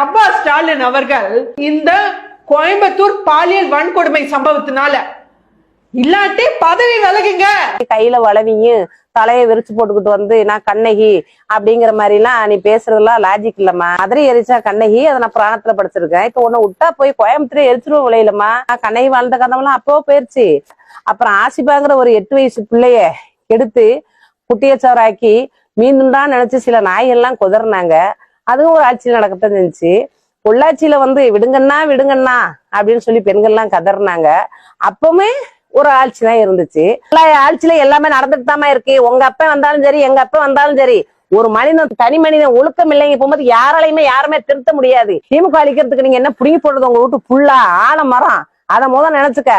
அப்பா ஸ்டாலின் அவர்கள் இந்த கோயம்புத்தூர் பாலியல் வன்கொடுமை சம்பவத்தினால இல்லாட்டி பதவி விலகுங்க. கையில வளவியும் தலையை விரிச்சு போட்டுக்கிட்டு வந்து நான் கண்ணகி? அப்படிங்கிற மாதிரி எல்லாம் நீ பேசுறதெல்லாம் லாஜிக் இல்லம்மா. மதுரை எரிச்சா கண்ணகி அதை நான் பிராணத்துல படிச்சிருக்கேன். இப்ப உன்னை விட்டா போய் கோயம்புத்தூர் எரிச்சிருவோம் விளையிலம்மா கண்ணகி வாழ்ந்த கதவெல்லாம் அப்போ போயிருச்சு. அப்புறம் ஆசிபாங்கிற ஒரு எட்டு வயசு பிள்ளைய எடுத்து குட்டியச்சவராக்கி மீண்டும் தான் நினைச்சு சில நாய்கள்லாம் குதறினாங்க. அதுவும் ஒரு ஆட்சியில் நடக்கத்தான் இருந்துச்சு. பொள்ளாச்சியில வந்து விடுங்கண்ணா விடுங்கண்ணா அப்படின்னு சொல்லி பெண்கள்லாம் கதறினாங்க. அப்பவுமே ஒரு ஆட்சி தான் இருந்துச்சு. எல்லா ஆட்சியில எல்லாமே நடந்துட்டு தாமா இருக்கு. உங்க அப்பா வந்தாலும் சரி எங்க அப்பா வந்தாலும் சரி ஒரு மனிதன் தனி மனிதன் ஒழுக்கம் இல்லைங்க. போகும்போது யாராலையுமே யாருமே திருத்த முடியாது. திமுக அழிக்கிறதுக்கு நீங்க என்ன புடிங்கி போடுறது? உங்க வீட்டு புல்லா ஆலமரம். அதை முதல் நினைச்சுக்க.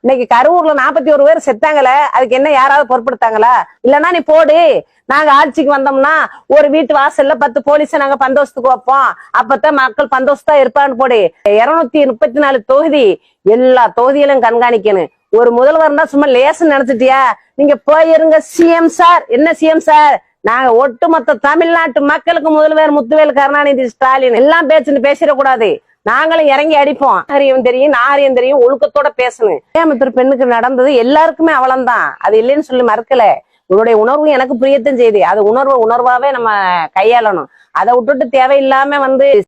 இன்னைக்கு கரூர்ல நாற்பத்தி ஒரு பேர் செத்தாங்களே அதுக்கு என்ன யாராவது பொருட்படுத்தாங்களா? இல்லன்னா நீ போடு. நாங்க ஆட்சிக்கு வந்தோம்னா ஒரு வீட்டு வாசல்ல பத்து போலீஸ நாங்க பந்தோஷத்துக்கு வைப்போம். அப்பதான் மக்கள் பந்தோஷத்தா இருப்பான்னு போடு. இருநூத்தி முப்பத்தி நாலு தொகுதி எல்லா தொகுதியிலும் கண்காணிக்கணும். ஒரு முதல்வர்னா சும்மா லேசன் நினைச்சிட்டியா? நீங்க போயிருங்க சிஎம் சார். என்ன சிஎம் சார்? நாங்க ஒட்டுமொத்த தமிழ்நாட்டு மக்களுக்கு முதல்வர் முத்துவேல் கருணாநிதி ஸ்டாலின் எல்லாம் பேச்சுன்னு பேசிடக்கூடாது. நாங்களும் இறங்கி அடிப்போம். ஆரியம் தெரியும் நாரியம் தெரியும் ஒழுக்கத்தோட பேசணும். கோயம்புத்தூர் பெண்ணுக்கு நடந்தது எல்லாருக்குமே அவலம்தான். அது இல்லைன்னு சொல்லி மறுக்கல. உன்னுடைய உணர்வு எனக்கு புரியத்தான் செய்யுது. அது உணர்வு உணர்வாவே நம்ம கையாளணும். அதை விட்டுட்டு தேவையில்லாம வந்து